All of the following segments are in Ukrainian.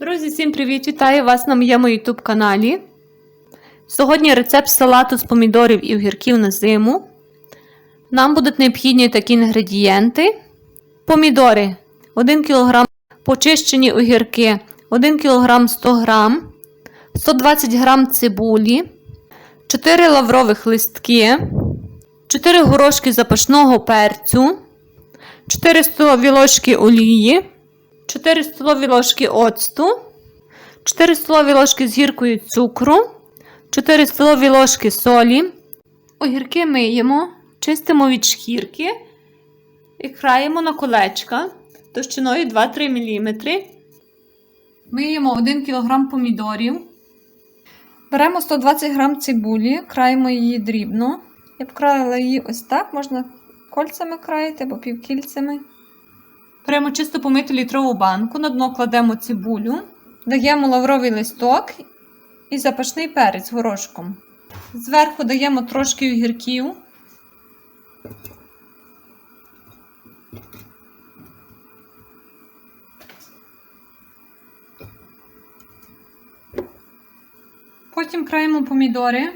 Друзі, всім привіт! Вітаю вас на моєму YouTube каналі. Сьогодні рецепт салату з помідорів і огірків на зиму. Нам будуть необхідні такі інгредієнти: помідори 1 кг, почищені огірки 1 кг 100 г, 120 г цибулі, 4 лаврових листки, 4 горошки запашного перцю, 4 столові ложки олії. 4 столові ложки оцту, 4 столові ложки з гіркою цукру, 4 столові ложки солі. Огірки миємо, чистимо від шкірки і краємо на колечка товщиною 2-3 мм. Миємо 1 кг помідорів. Беремо 120 г цибулі, краємо її дрібно. Я б краяла її ось так, можна кольцями краяти або півкільцями. Беремо чисто помиту літрову банку, на дно кладемо цибулю, даємо лавровий листок і запашний перець горошком. Зверху даємо трошки огірків. Потім краємо помідори.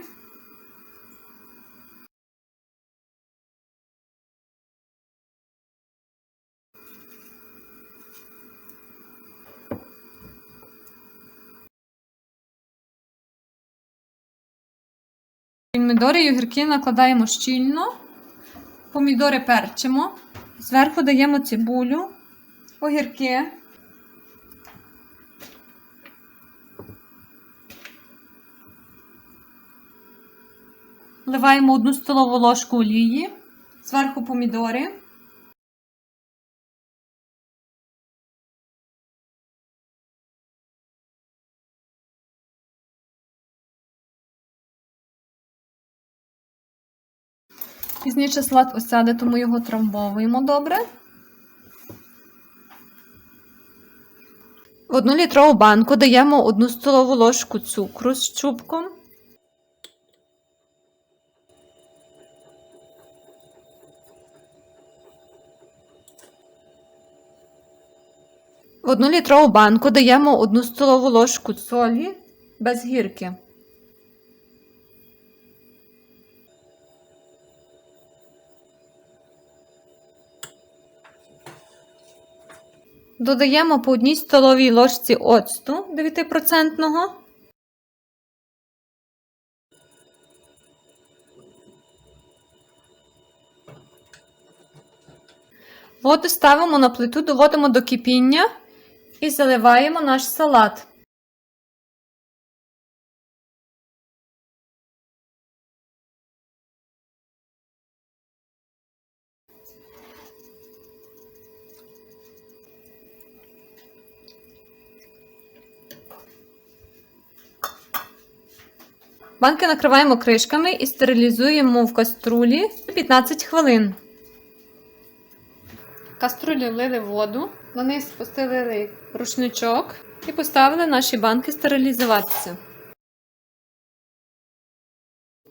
Помідори і огірки накладаємо щільно, помідори перчимо, зверху даємо цибулю, огірки. Вливаємо одну столову ложку олії, зверху помідори. Пізніше салат осяде, тому його трамбовуємо добре. В одну літрову банку даємо одну столову ложку цукру з чубком. В одну літрову банку даємо одну столову ложку солі без гірки. Додаємо по одній столовій ложці оцту 9%. Воду ставимо на плиту, доводимо до кипіння і заливаємо наш салат. Банки накриваємо кришками і стерилізуємо в каструлі 15 хвилин. Каструлі влили воду, вони спустили рушничок і поставили наші банки стерилізуватися.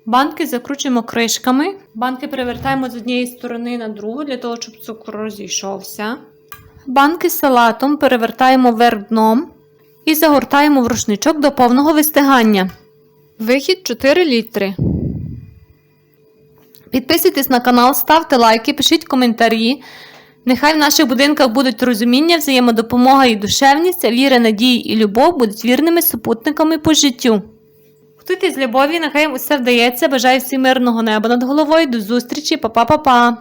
Банки закручуємо кришками. Банки перевертаємо з однієї сторони на другу, для того, щоб цукор розійшовся. Банки з салатом перевертаємо вверх дном і загортаємо в рушничок до повного вистигання. Вихід 4 літри. Підписуйтесь на канал, ставте лайки, пишіть коментарі. Нехай в наших будинках будуть розуміння, взаємодопомога і душевність, а віра, надії і любов будуть вірними супутниками по життю. Готуйтесь з любові, нехай усе вдається. Бажаю всім мирного неба над головою. До зустрічі, па-па-па-па!